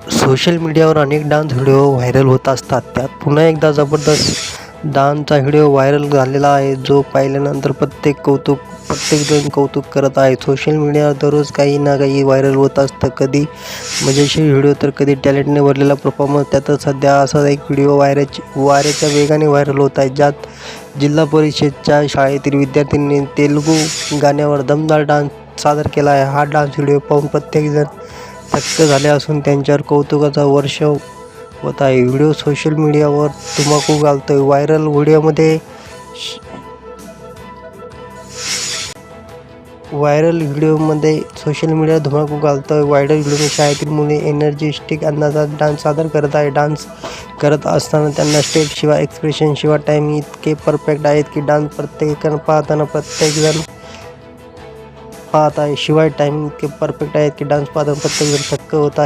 Social मीडियावर अनेक dance video viral होत असतात. त्यात पुन्हा एकदा जबरदस्त डान्सचा व्हिडिओ व्हायरल झालेला आहे जो पाहिल्यानंतर प्रत्येक कौतुक प्रत्येकजण कौतुक करत आहे. सोशल मीडियावर दररोज काही ना काही व्हायरल होत असतं. कधी मजेशीर व्हिडिओ तर कधी टॅलेंटने भरलेला परफॉर्मन्स. त्यातच सध्या असा एक व्हिडिओ वायराची वाऱ्याच्या वेगाने व्हायरल होत आहे ज्यात जिल्हा परिषदच्या शाळेतील विद्यार्थ्यांनी तेलुगू गाण्यावर दमदार डान्स सादर केला आहे. हा डान्स व्हिडिओ पाहून प्रत्येकजण थक्क झाले असून त्यांच्यावर कौतुकाचा वर्ष होत आहे. व्हिडिओ सोशल मीडियावर धुमाकूळ घालतोय. व्हायरल व्हिडिओमध्ये व्हायरल व्हिडिओमध्ये सोशल मीडिया घालतो आहे व्हायरल व्हिडिओमध्ये शाळेतील मुले एनर्जिस्टिक अंदाजात डान्स सादर करत आहे. डान्स करत असताना त्यांना स्टेपशिवाय एक्सप्रेशनशिवाय टाईम इतके परफेक्ट आहेत की डान्स प्रत्येकानं पाहताना प्रत्येकजण पाहत आहे. शिवाय टाईम इतके परफेक्ट आहेत की डान्स पाहताना प्रत्येकजण थक्क होत आहे.